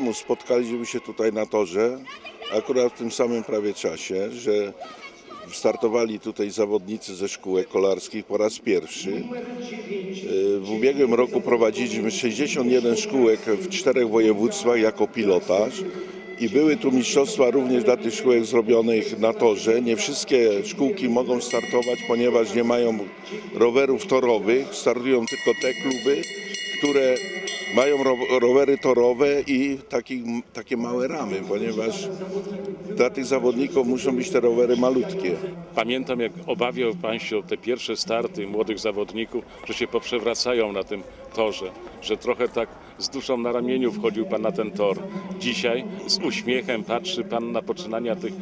temu spotkaliśmy się tutaj na torze, akurat w tym samym prawie czasie, że startowali tutaj zawodnicy ze szkółek kolarskich po raz pierwszy. Y, W ubiegłym roku prowadziliśmy 61 szkółek w czterech województwach jako pilotaż. I były tu mistrzostwa również dla tych szkółek zrobionych na torze. Nie wszystkie szkółki mogą startować, ponieważ nie mają rowerów torowych. Startują tylko te kluby, które mają ro rowery torowe i taki, takie małe ramy, ponieważ dla tych zawodników muszą być te rowery malutkie. Pamiętam, jak obawiał Pan się o te pierwsze starty młodych zawodników, że się poprzewracają na tym torze, że trochę tak z duszą na ramieniu wchodził Pan na ten tor. Dzisiaj z uśmiechem patrzy Pan na poczynania tych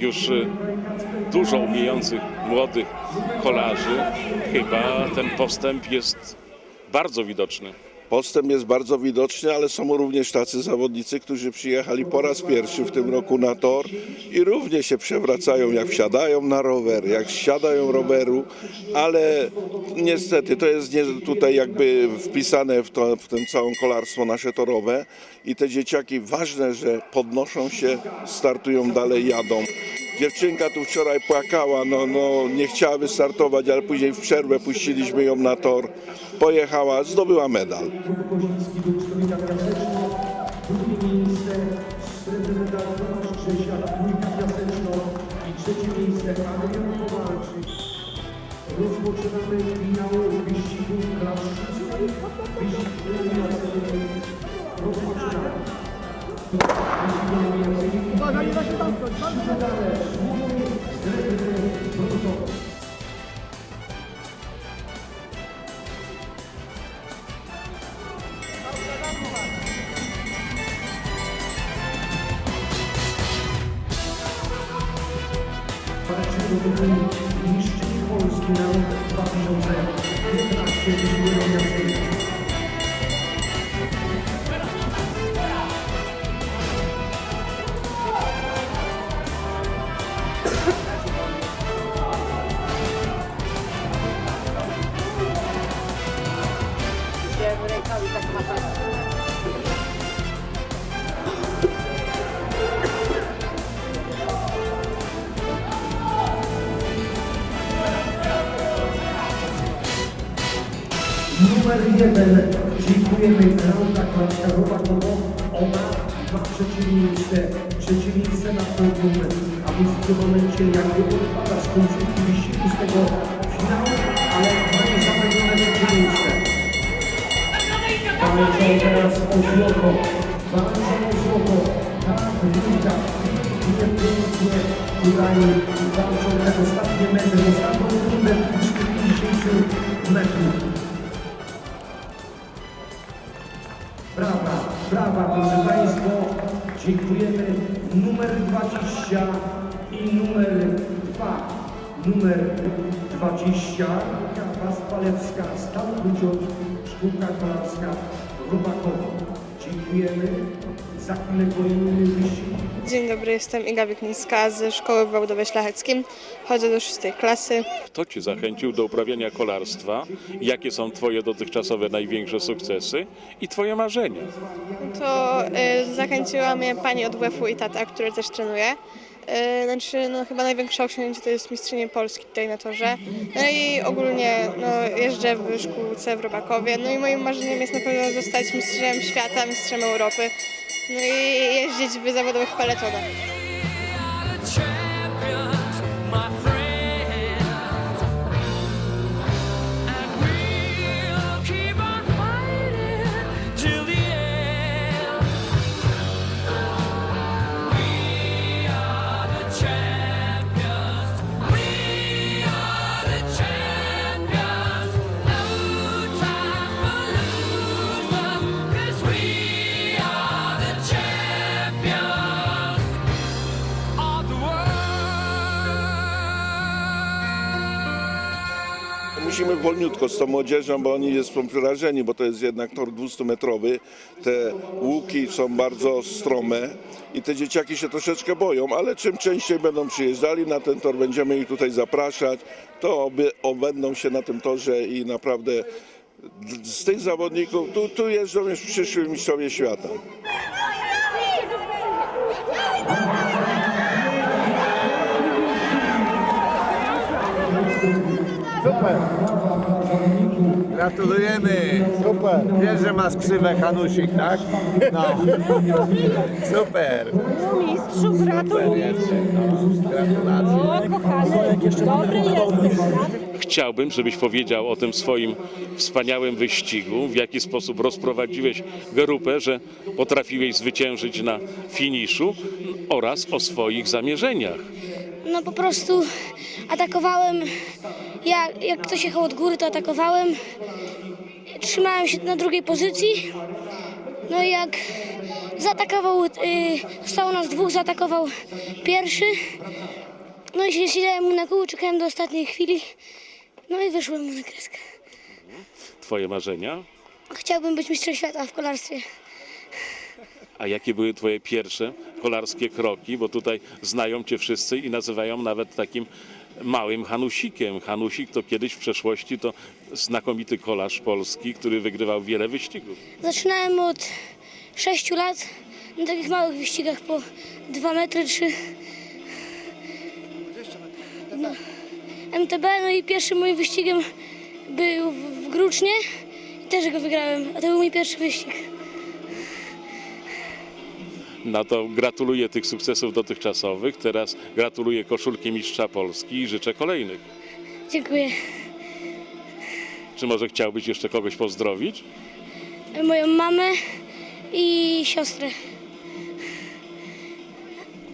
już y, dużo umiejących młodych kolarzy. Chyba ten postęp jest bardzo widoczny. Postęp jest bardzo widoczny, ale są również tacy zawodnicy, którzy przyjechali po raz pierwszy w tym roku na tor i również się przewracają, jak wsiadają na rower, jak siadają roweru, ale niestety to jest nie, tutaj jakby wpisane w, to, w ten całą kolarstwo nasze torowe i te dzieciaki ważne, że podnoszą się, startują dalej, jadą. Dziewczynka tu wczoraj płakała, no, no nie chciała wystartować, ale później w przerwę puściliśmy ją na tor. Pojechała, zdobyła medal. Rozpoczynamy finał wyścigu rozpoczynamy. Wyścig eliminacyjny. Uwaga, nie da się Numer jeden. Dziękujemy Klaudia Klaszkarowa Koło. Ona ma. Trzecie miejsce na podium. A więc w tym momencie jakby odpada z końcówki wyścigu teraz o złoto. Walczą o złoto. Ta dwójka pięknie, tutaj walczą te ostatnie metry, ostatnią rundę 250 metrów. Brawa, brawa, proszę Państwa. Dziękujemy. Numer 20 i numer 2. Numer 20. Waspalewska, Stal Buciot, Szkółka Kolarska Robakowo. Dziękujemy. Za chwilę kolejny wyścig. Dzień dobry, jestem Iga Wieknińska z Szkoły w Wałdowie Szlacheckim. Chodzę do szóstej klasy. Kto Cię zachęcił do uprawiania kolarstwa? Jakie są Twoje dotychczasowe największe sukcesy i Twoje marzenia? To y, zachęciła mnie pani od WF-u i tata, który też trenuje. Y, znaczy, no, chyba największe osiągnięcie to jest mistrzynie Polski tutaj na torze. No i ogólnie no, jeżdżę w szkółce w Robakowie. No i moim marzeniem jest na pewno zostać mistrzem świata, mistrzem Europy. No i jeździć w zawodowych peletonach. Wolniutko z tą młodzieżą, bo oni są przerażeni, bo to jest jednak tor 200-metrowy. Te łuki są bardzo strome i te dzieciaki się troszeczkę boją, ale czym częściej będą przyjeżdżali na ten tor, będziemy ich tutaj zapraszać, to oby, obędą się na tym torze i naprawdę z tych zawodników, tu, tu jeżdżą już przyszły mistrzowie świata. Super. Gratulujemy! Super. Wiesz, że masz krzywe Hanusik, tak? No. Super! Mistrzu, gratuluję. Gratulacje. O, kochany, dobry jesteś. Chciałbym, żebyś powiedział o tym swoim wspaniałym wyścigu, w jaki sposób rozprowadziłeś grupę, że potrafiłeś zwyciężyć na finiszu oraz o swoich zamierzeniach. No po prostu atakowałem, jak, jak ktoś jechał od góry, to atakowałem. Trzymałem się na drugiej pozycji. No i jak zaatakował, y, zostało nas dwóch, zaatakował pierwszy. No i się- siedziałem mu na kółku, czekałem do ostatniej chwili. No i wyszłem mu na kreskę. Twoje marzenia? Chciałbym być mistrzem świata w kolarstwie. A jakie były twoje pierwsze kolarskie kroki? Bo tutaj znają cię wszyscy i nazywają nawet takim małym Hanusikiem. Hanusik to kiedyś w przeszłości to znakomity kolarz polski, który wygrywał wiele wyścigów. Zaczynałem od 6 lat na takich małych wyścigach po 2 metry, 3. No, MTB, no i pierwszym moim wyścigiem był w, Grucznie i też go wygrałem, a to był mój pierwszy wyścig. No to gratuluję tych sukcesów dotychczasowych. Teraz gratuluję koszulki mistrza Polski i życzę kolejnych. Dziękuję. Czy może chciałbyś jeszcze kogoś pozdrowić? Moją mamę i siostrę.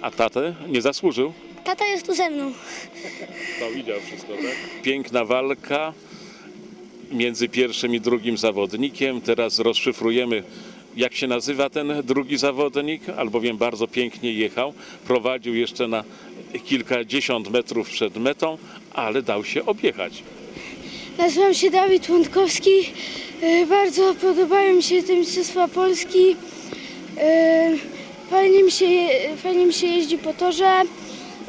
A tatę nie zasłużył? Tata jest tu ze mną. To widział wszystko, tak? Piękna walka między pierwszym i drugim zawodnikiem. Teraz rozszyfrujemy, jak się nazywa ten drugi zawodnik, albowiem bardzo pięknie jechał. Prowadził jeszcze na kilkadziesiąt metrów przed metą, ale dał się objechać. Nazywam się Dawid Łądkowski. E, Bardzo podobają mi się te Mistrzostwa Polski. E, Fajnie mi się, fajnie mi się jeździ po torze.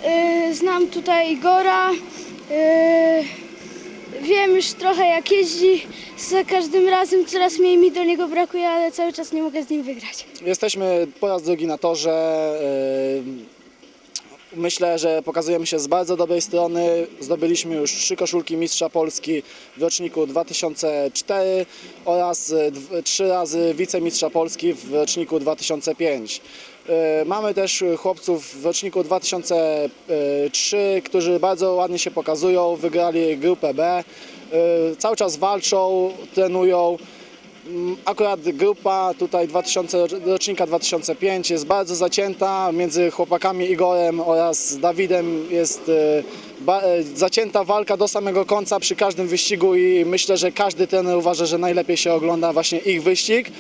E, Znam tutaj Igora. Wiem już trochę jak jeździ. Za każdym razem coraz mniej mi do niego brakuje, ale cały czas nie mogę z nim wygrać. Jesteśmy po raz drugi na torze. Yy, Myślę, że pokazujemy się z bardzo dobrej strony. Zdobyliśmy już trzy koszulki Mistrza Polski w roczniku 2004 oraz trzy razy wicemistrza Polski w roczniku 2005. Yy, Mamy też chłopców w roczniku 2003, którzy bardzo ładnie się pokazują. Wygrali grupę B. Yy, Cały czas walczą, trenują. Akurat grupa tutaj 2000, rocznika 2005 jest bardzo zacięta. Między chłopakami Igorem oraz Dawidem jest e, e, zacięta walka do samego końca przy każdym wyścigu i myślę, że każdy trener uważa, że najlepiej się ogląda właśnie ich wyścig.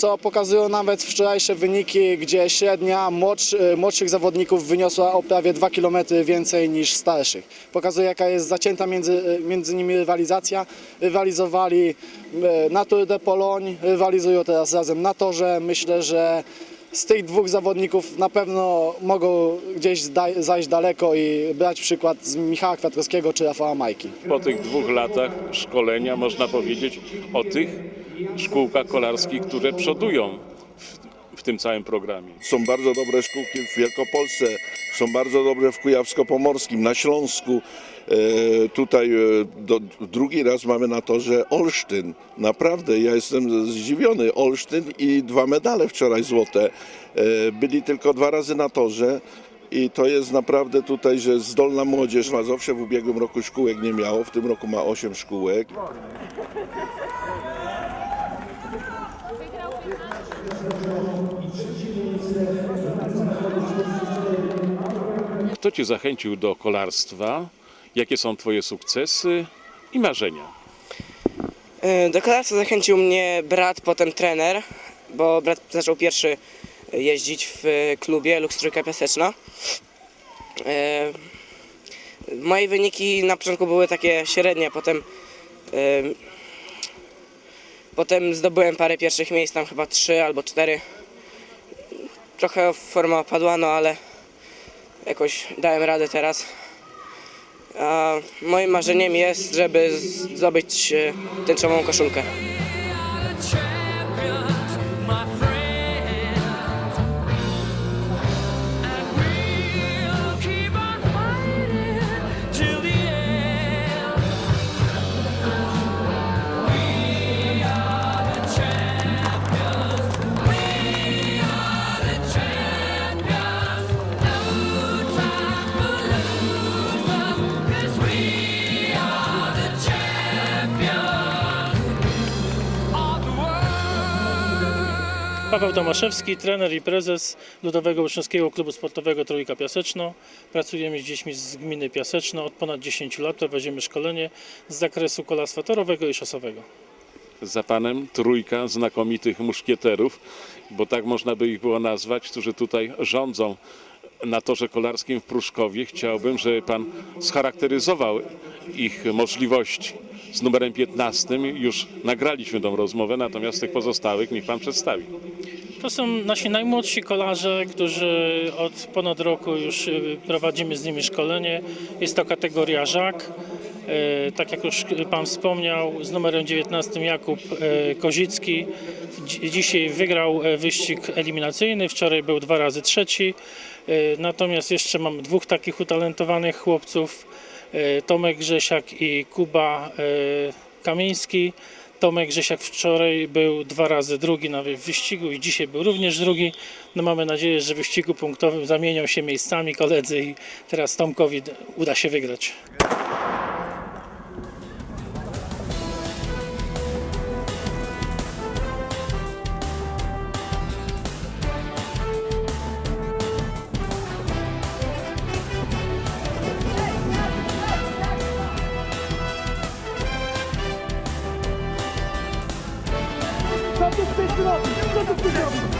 Co pokazują nawet wczorajsze wyniki, gdzie średnia młodszy, e, młodszych zawodników wyniosła o prawie 2 km więcej niż starszych. Pokazuje jaka jest zacięta między, e, między nimi rywalizacja. Rywalizowali e, na Tour de Pologne, rywalizują teraz razem na torze. Myślę, że z tych dwóch zawodników na pewno mogą gdzieś zajść daleko i brać przykład z Michała Kwiatkowskiego czy Rafała Majki. Po tych dwóch latach szkolenia można powiedzieć o tych szkółkach kolarskich, które przodują w, tym całym programie. Są bardzo dobre szkółki w Wielkopolsce, są bardzo dobre w Kujawsko-Pomorskim, na Śląsku. E, tutaj e, do, drugi raz mamy na torze Olsztyn. Naprawdę, ja jestem zdziwiony. Olsztyn i dwa medale wczoraj złote. E, byli tylko dwa razy na torze. I to jest naprawdę tutaj, że zdolna młodzież. Mazowsze w ubiegłym roku szkółek nie miało, w tym roku ma 8 szkółek. Kto cię zachęcił do kolarstwa? Jakie są twoje sukcesy i marzenia? E, Do kolarstwa zachęcił mnie brat, potem trener, bo brat zaczął pierwszy jeździć w klubie Lux Piaseczna. E, Moje wyniki na początku były takie średnie, potem e, potem zdobyłem parę pierwszych miejsc, tam chyba trzy albo cztery. Trochę forma opadła, no ale jakoś dałem radę teraz. A moim marzeniem jest, żeby zdobyć e, tęczową koszulkę. Paweł Tomaszewski, trener i prezes Ludowego Uczniowskiego Klubu Sportowego Trójka Piaseczno. Pracujemy z dziećmi z gminy Piaseczno od ponad 10 lat. Prowadzimy szkolenie z zakresu kolarstwa torowego i szosowego. Za panem trójka znakomitych muszkieterów, bo tak można by ich było nazwać, którzy tutaj rządzą na torze kolarskim w Pruszkowie. Chciałbym, żeby pan scharakteryzował ich możliwości. Z numerem 15 już nagraliśmy tą rozmowę, natomiast tych pozostałych niech pan przedstawi. To są nasi najmłodsi kolarze, którzy od ponad roku już y, prowadzimy z nimi szkolenie. Jest to kategoria żak. E, Tak jak już Pan wspomniał, z numerem 19 Jakub e, Kozicki. Dzi- Dzisiaj wygrał wyścig eliminacyjny, wczoraj był dwa razy trzeci. Natomiast jeszcze mam dwóch takich utalentowanych chłopców, Tomek Grzesiak i Kuba Kamiński. Tomek Grzesiak wczoraj był dwa razy drugi wy- wyścigu i dzisiaj był również drugi. No mamy nadzieję, że w wyścigu punktowym zamienią się miejscami koledzy i teraz Tomkowi uda się wygrać.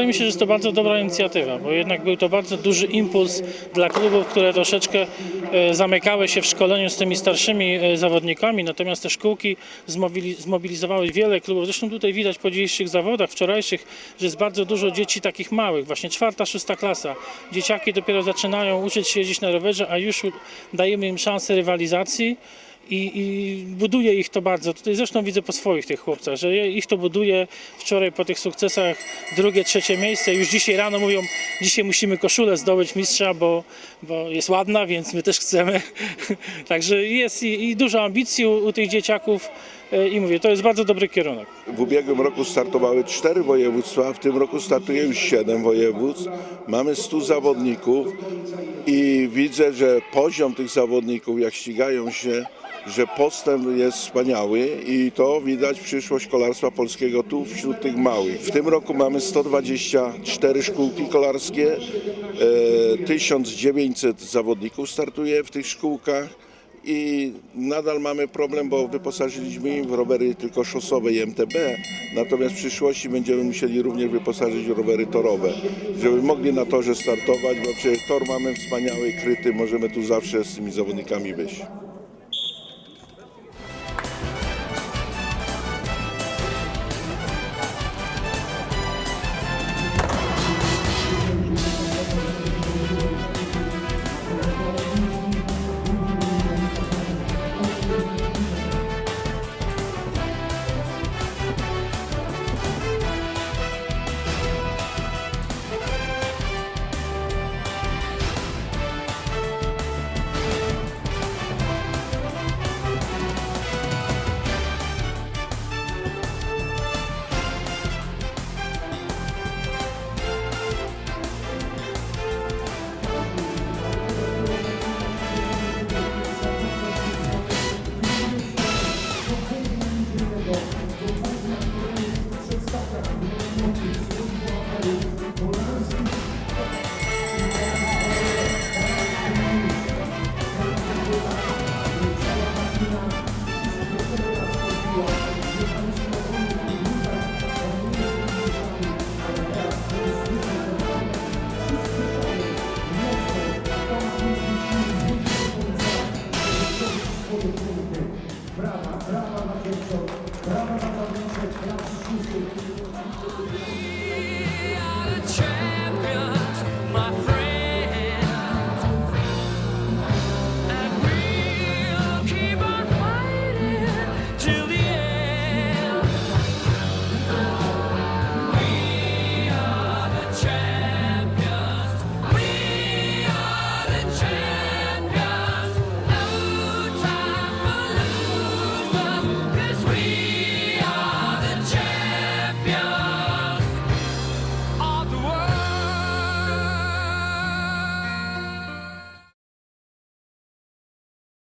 Wydaje mi się, że jest to bardzo dobra inicjatywa, bo jednak był to bardzo duży impuls dla klubów, które troszeczkę e, zamykały się w szkoleniu z tymi starszymi e, zawodnikami, natomiast te szkółki zmobili- zmobilizowały wiele klubów. Zresztą tutaj widać po dzisiejszych zawodach wczorajszych, że jest bardzo dużo dzieci takich małych, właśnie czwarta, szósta klasa. Dzieciaki dopiero zaczynają uczyć się jeździć na rowerze, a już dajemy im szansę rywalizacji. I, I buduje ich to bardzo. Tutaj zresztą widzę po swoich tych chłopcach, że ich to buduje. Wczoraj po tych sukcesach drugie, trzecie miejsce. Już dzisiaj rano mówią, dzisiaj musimy koszulę zdobyć mistrza, bo, bo jest ładna, więc my też chcemy. Także jest i, i dużo ambicji u, u tych dzieciaków e, i mówię, to jest bardzo dobry kierunek. W ubiegłym roku startowały cztery województwa, w tym roku startuje już siedem województw. Mamy 100 zawodników i widzę, że poziom tych zawodników, jak ścigają się, że postęp jest wspaniały i to widać przyszłość kolarstwa polskiego tu wśród tych małych. W tym roku mamy 124 szkółki kolarskie, e, 1900 zawodników startuje w tych szkółkach. I nadal mamy problem, bo wyposażyliśmy im w rowery tylko szosowe i MTB, natomiast w przyszłości będziemy musieli również wyposażyć w rowery torowe, żeby mogli na torze startować, bo przecież tor mamy wspaniały, kryty, możemy tu zawsze z tymi zawodnikami być.